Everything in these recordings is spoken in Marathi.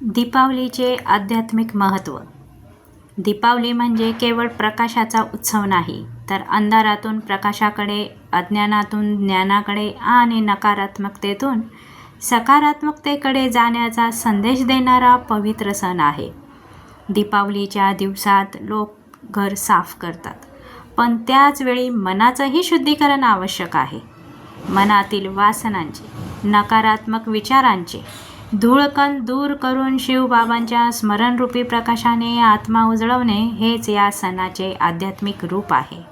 दीपावलीचे आध्यात्मिक महत्त्व. दीपावली म्हणजे केवळ प्रकाशाचा उत्सव नाही तर अंधारातून प्रकाशाकडे अज्ञानातून ज्ञानाकडे आणि नकारात्मकतेतून सकारात्मकतेकडे जाण्याचा संदेश देणारा पवित्र सण आहे. दीपावलीच्या दिवसात लोक घर साफ करतात पण त्याचवेळी मनाचंही शुद्धीकरण आवश्यक आहे. मनातील वासनांचे नकारात्मक विचारांचे धूळकण दूर करून शिवबाबांच्या स्मरणरूपी प्रकाशाने आत्मा उजळवणे हेच या सणाचे आध्यात्मिक रूप आहे.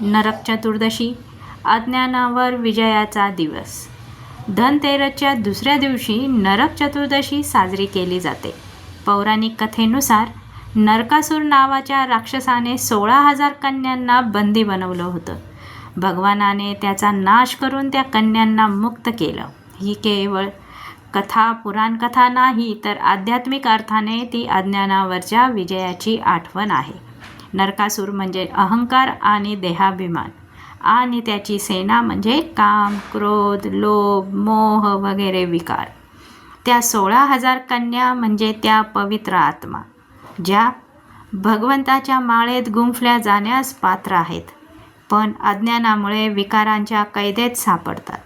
नरक चतुर्दशी अज्ञानावर विजयाचा दिवस. धनतेरसच्या दुसऱ्या दिवशी नरक चतुर्दशी साजरी केली जाते. पौराणिक कथेनुसार नरकासूर नावाच्या राक्षसाने सोळा हजार कन्यांना बंदी बनवलं होतं. भगवानाने त्याचा नाश करून त्या कन्यांना मुक्त केलं. ही केवळ कथा पुराणकथा नाही तर आध्यात्मिक अर्थाने ती अज्ञानावरच्या विजयाची आठवण आहे. नरकासूर म्हणजे अहंकार आणि देहाभिमान. आणि त्याची सेना म्हणजे काम क्रोध लोभ मोह वगैरे विकार. त्या सोळा हजार कन्या म्हणजे त्या पवित्र आत्मा ज्या भगवंताच्या माळेत गुंफल्या जाण्यास पात्र आहेत पण अज्ञानामुळे विकारांच्या कैदेत सापडतात.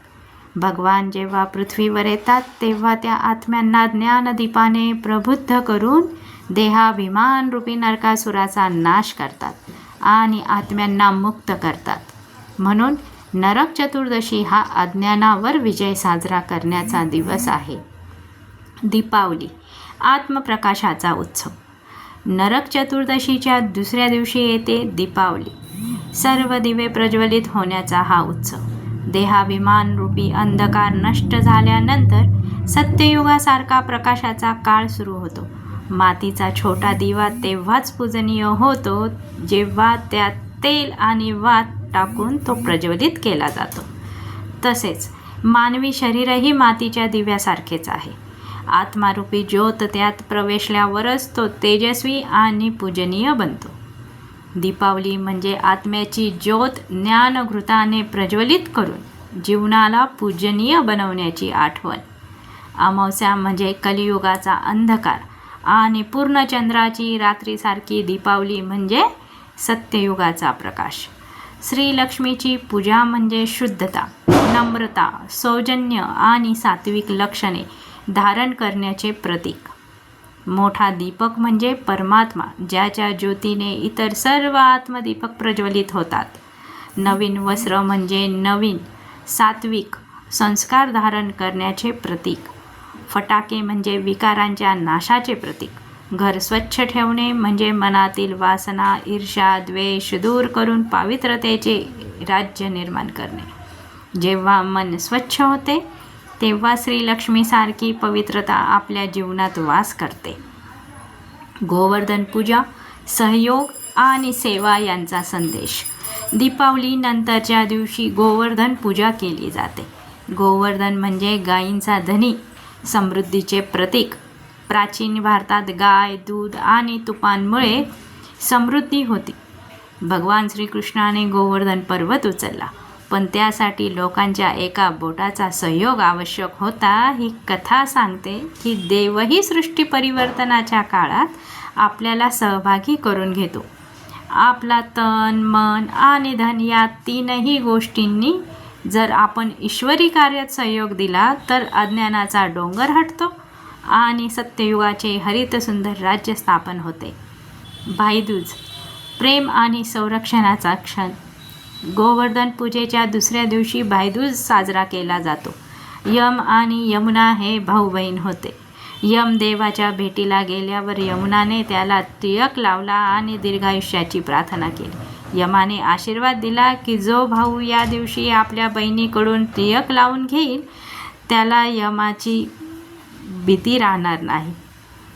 भगवान जेव्हा पृथ्वीवर येतात तेव्हा त्या आत्म्यांना ज्ञानदीपाने प्रबुद्ध करून देहाभिमान रूपी नरकासुराचा नाश करतात आणि आत्म्यांना मुक्त करतात. म्हणून नरक चतुर्दशी हा अज्ञानावर विजय साजरा करण्याचा दिवस आहे. दीपावली आत्मप्रकाशाचा उत्सव. नरक चतुर्दशीच्या दुसऱ्या दिवशी येते दीपावली. सर्व दिवे प्रज्वलित होण्याचा हा उत्सव. देहाभिमान रूपी अंधकार नष्ट झाल्यानंतर सत्ययुगासारखा प्रकाशाचा काळ सुरू होतो. मातीचा छोटा दिवा तेव्हाच पूजनीय होतो जेव्हा त्यात तेल आणि वात टाकून तो प्रज्वलित केला जातो. तसेच मानवी शरीरही मातीच्या दिव्यासारखेच आहे. आत्मारूपी ज्योत त्यात प्रवेशल्यावरच तो तेजस्वी आणि पूजनीय बनतो. दीपावली म्हणजे आत्म्याची ज्योत ज्ञानघृताने प्रज्वलित करून जीवनाला पूजनीय बनवण्याची आठवण. अमावस्या म्हणजे कलियुगाचा अंधकार आणि पूर्णचंद्राची रात्रीसारखी दीपावली म्हणजे सत्ययुगाचा प्रकाश. श्रीलक्ष्मीची पूजा म्हणजे शुद्धता नम्रता सौजन्य आणि सात्विक लक्षणे धारण करण्याचे प्रतीक. मोठा दीपक म्हणजे परमात्मा ज्याच्या ज्योतीने इतर सर्व आत्मदीपक प्रज्वलित होतात. नवीन वस्त्र म्हणजे नवीन सात्विक संस्कार धारण करण्याचे प्रतीक. फटाके म्हणजे विकारांच्या नाशाचे प्रतीक. घर स्वच्छ ठेवणे म्हणजे मनातील वासना ईर्षा द्वेष दूर करून पावित्रतेचे राज्य निर्माण करणे. जेव्हा मन स्वच्छ होते तेव्हा श्रीलक्ष्मीसारखी पवित्रता आपल्या जीवनात वास करते. गोवर्धन पूजा सहयोग आणि सेवा यांचा संदेश. दीपावली नंतरच्या दिवशी गोवर्धन पूजा केली जाते. गोवर्धन म्हणजे गायींचा धनी समृद्धीचे प्रतीक. प्राचीन भारतात गाय दूध आणि तुपांमुळे समृद्धी होती. भगवान श्रीकृष्णाने गोवर्धन पर्वत उचलला. पण त्यासाठी लोकांच्या एका बोटाचा सहयोग आवश्यक होता ही कथा सांगते की देवही सृष्टी परिवर्तनाच्या काळात आपल्याला सहभागी करून घेतो. आपला तन मन आणि धन या तीनही गोष्टींनी जर आपण ईश्वरी कार्यात सहयोग दिला तर अज्ञानाचा डोंगर हटतो आणि सत्ययुगाचे हरितसुंदर राज्य स्थापन होते. भाईदूज प्रेम आणि संरक्षणाचा क्षण. गोवर्धन पूजेच्या दुसऱ्या दिवशी भाईदूज साजरा केला जातो. यम आणि यमुना हे भाऊ बहीण होते. यम देवाच्या भेटीला गेल्यावर यमुनाने त्याला तिळक लावला आणि दीर्घायुष्याची प्रार्थना केली. यमाने आशीर्वाद दिला की जो भाऊ या दिवशी आपल्या बहिणीकडून तिळक लावून घेईल त्याला यमाची भीती राहणार नाही.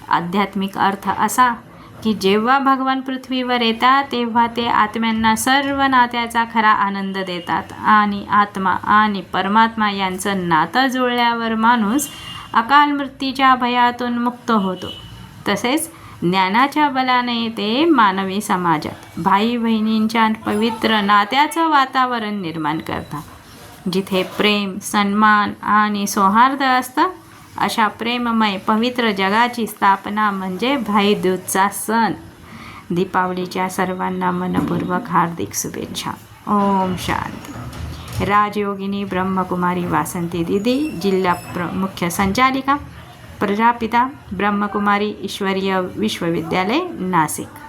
आध्यात्मिक अर्थ असा की जेव्हा भगवान पृथ्वीवर येतात तेव्हा ते आत्म्यांना सर्व नात्याचा खरा आनंद देतात. आणि आत्मा आणि परमात्मा यांचं नातं जुळल्यावर माणूस अकाल मृत्यूच्या भयातून मुक्त होतो. तसेच ज्ञानाच्या बलाने ते मानवी समाजात भाई बहिणींच्या पवित्र नात्याचं वातावरण निर्माण करतात. जिथे प्रेम सन्मान आणि सौहार्द असतं अशा प्रेममय पवित्र जगाची स्थापना म्हणजे भाईदूजचा सण दीपावलीच्या सर्वांना मनपूर्वक हार्दिक शुभेच्छा. ओम शांती. राजयोगिनी ब्रह्मकुमारी वासंती दिदी जिल्हा प्र मुख्य संचालिका प्रजापिता ब्रह्मकुमारी ईश्वरीय विश्वविद्यालय नाशिक.